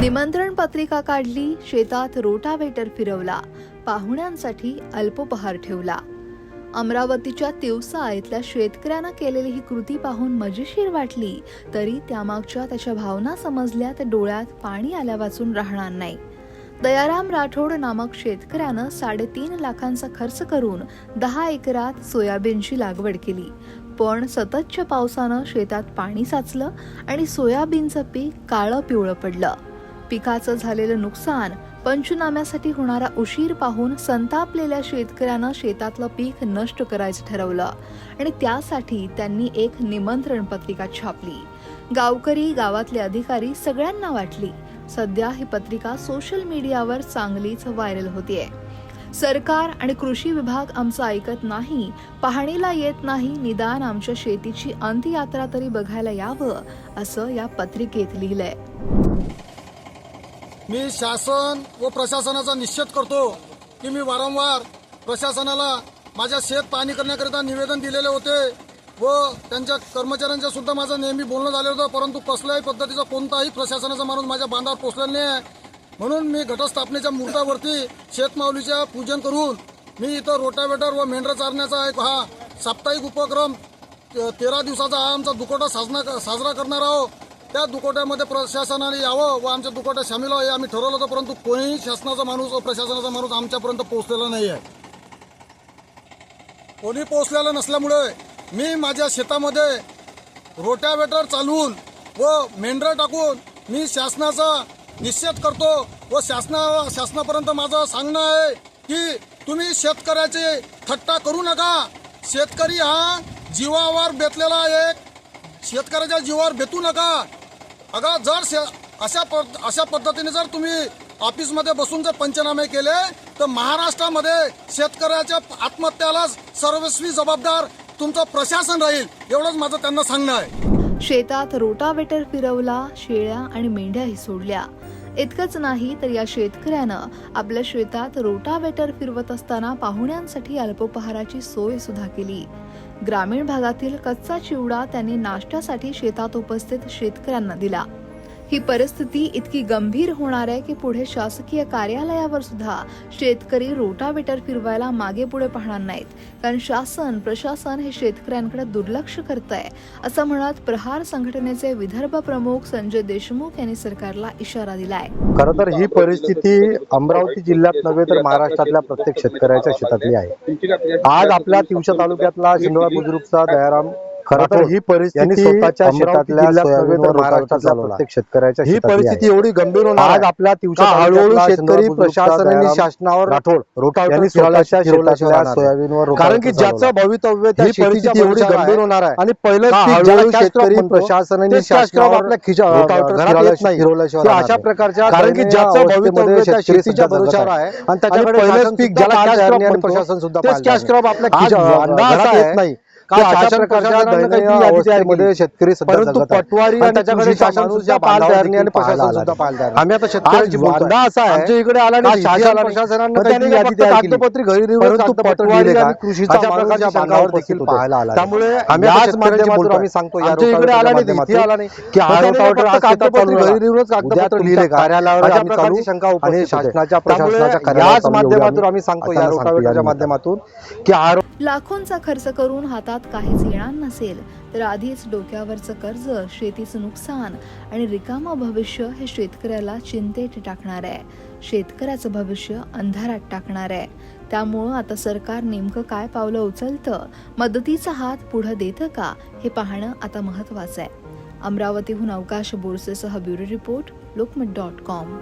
निमंत्रण पत्रिका काढली शेतात रोटावेटर फिरवला पाहुण्यांसाठी अल्पोपहार ठेवला. अमरावतीच्या तिवसा इथल्या शेतकऱ्यानं केलेली ही कृती पाहून मजेशीर वाटली तरी त्यामागच्या त्याच्या भावना समजल्या तर डोळ्यात पाणी आल्या वाचून राहणार नाही. दयाराम राठोड नामक शेतकऱ्यानं साडेतीन लाखांचा खर्च करून दहा एकरात सोयाबीनची लागवड केली. पण सततच्या पावसानं शेतात पाणी साचलं आणि सोयाबीनचं पीक काळं पिवळं पडलं. पिकाचं झालेलं नुकसान पंचनाम्यासाठी होणारा उशीर पाहून संतापलेल्या शेतकऱ्यानं शेतातलं पीक नष्ट करायचं ठरवलं आणि त्यासाठी त्यांनी एक निमंत्रण पत्रिका छापली. गावकरी गावातले अधिकारी सगळ्यांना वाटली सध्या ही पत्रिका सोशल मीडियावर चांगलीच व्हायरल होतीये. सरकार आणि कृषी विभाग आमचं ऐकत नाही पाहणीला येत नाही निदान आमच्या शेतीची अंत्ययात्रा तरी बघायला यावं असं या पत्रिकेत लिहिलंय. मी शासन व प्रशासनाचा निश्चित करतो की मी वारंवार प्रशासनाला माझ्या शेत पाहणी करण्याकरिता निवेदन दिलेले होते व त्यांच्या कर्मचाऱ्यांच्या सुद्धा माझं नेहमी बोलणं झालं होतं परंतु कसल्याही पद्धतीचा कोणताही प्रशासनाचा माणूस माझ्या बांधावर पोचलेला नाही आहे म्हणून मी घटस्थापनेच्या मुहूर्तावरती शेतमाऊलीच्या पूजन करून मी इथं रोटावेटर व मेंढर चारण्याचा एक हा साप्ताहिक उपक्रम ते- तेरा दिवसाचा हा आमचा दुकोटा साजना साजरा करणार आहोत त्या दुकोट्यामध्ये प्रशासनाने यावं व आमच्या दुकोट्यात सामील व्हावं हे आम्ही ठरवलं होतं परंतु कोणीही शासनाचा माणूस व प्रशासनाचा माणूस आमच्यापर्यंत पोहोचलेला नाही आहे कोणी पोहोचलेलं नसल्यामुळे मी माझ्या शेतामध्ये रोटावेटर चालवून व मेंढरं टाकून मी शासनाचा निषेध करतो व शासना शासनापर्यंत माझं सांगणं आहे की तुम्ही शेतकऱ्याचे थट्टा करू नका. शेतकरी हा जीवावर बेतलेला एक शेतकऱ्याच्या जीवावर बेतू नका. अगं जर शे अशा पद अशा पद्धतीने जर तुम्ही ऑफिसमध्ये बसून जर पंचनामे केले तर महाराष्ट्रामध्ये शेतकऱ्याच्या आत्महत्याला सर्वस्वी जबाबदार तुमचं प्रशासन राहील एवढंच माझं त्यांना सांगणं आहे. शेतात रोटावेटर फिरवला शेळ्या आणि मेंढ्याही सोडल्या. इतकंच नाही तर या शेतकऱ्यानं आपल्या शेतात रोटावेटर फिरवत असताना पाहुण्यांसाठी अल्पोपहाराची सोय सुद्धा केली. ग्रामीण भागातील कच्चा चिवडा त्यांनी नाश्त्यासाठी शेतात उपस्थित शेतकऱ्यांना दिला. ही परिस्थिती इतकी गंभीर होणार आहे की पुढे शासकीय कार्यालयावर सुद्धा शेतकरी रोटावेटर फिरवायला मागे पुढे पाहणार नाहीत. कारण शासन प्रशासन हे शेतकऱ्यांकडे दुर्लक्ष करत आहे असं म्हणत प्रहार संघटनेचे विदर्भ प्रमुख संजय देशमुख यांनी सरकारला इशारा दिलाय. खरं तर ही परिस्थिती अमरावती जिल्ह्यात नव्हे तर महाराष्ट्रातल्या प्रत्येक शेतकऱ्याच्या शेतातली आहे. आज आपल्या तिवसा तालुक्यातला शिंदोळा बुजुर्गचा दयाराम खरं तर ही परिस्थिती स्वतःच्या शेतातल्या सोयाबीनवर महाराष्ट्रातल्या प्रत्येक शेतकऱ्याच्या ही परिस्थिती एवढी गंभीर होणार आज आपल्या हळूहळू शेतकरी प्रशासनाने शासनावर राठोड स्वतःच्या शेतातल्या सोयाबीनवर कारण की ज्याचं भवितव्य ही परिस्थिती एवढी गंभीर होणार आहे. आणि पहिलं हळूहळू शेतकरी प्रशासनाने शासनावर आपल्या नाही. फिरवल्याशिवाय अशा प्रकारच्या कारण की ज्याचं भवितव्य त्या शेतीच्या भरोशावर आहे. आणि त्याच्याकडे पहिलंच पीक ज्याला प्रशासन सुद्धा कॅश क्रॉप आपल्या घरात येत नाही अशा प्रकारच्या दयनीय अवस्थेमध्ये शेतकरी सध्या परंतु जगत आहे. पटवारी आणि आणि त्याच्याकडे कृषी शासन शासन सुद्धा सुद्धा पाल पाल धरणी आणि देखील प्रशासन पाहायला सुद्धा आला पाल धरणी आम्ही आता शेतकऱ्याची आज बोलतोय. वांदा असा आहे, आमच्या इकडे आला का नाही शासन शासन प्रशासनानं प्रशासनानं त्यांनी काही फक्त यादी तयार केली. कागदपत्री घरी नेऊन परंतु कागदपत्र पटवारी लिहिले आणि का? कृषीचा अशा माणूस प्रकारच्या या बांधावर बांधावर देखील देखील पाहायला आला त्यामुळे आम्ही सांगतो आमच्या इकडे आला नाही आला नाही की हा आज कागदपत्री घरी कागदपत्र लिहिले? कार्यालयावर आम्ही चालू शंका आणि. शासनाच्या प्रशासनाच्या याच. माध्यमातून आम्ही सांगतो या रोटावेटरच्या माध्यमातून की हा लाखोंचा खर्च करून हातात काहीच येणार नसेल तर आधीच डोक्यावरचं कर्ज शेतीचं नुकसान आणि रिकामं भविष्य हे शेतकऱ्याला चिंतेत टाकणार आहे. शेतकऱ्याचं भविष्य अंधारात टाकणार आहे. त्यामुळं आता सरकार नेमकं काय पावलं उचलतं मदतीचा हात पुढं देतं का हे पाहणं आता महत्वाचं आहे. अमरावतीहून अवकाश बोरसेसह bureau report Lokmat dot com.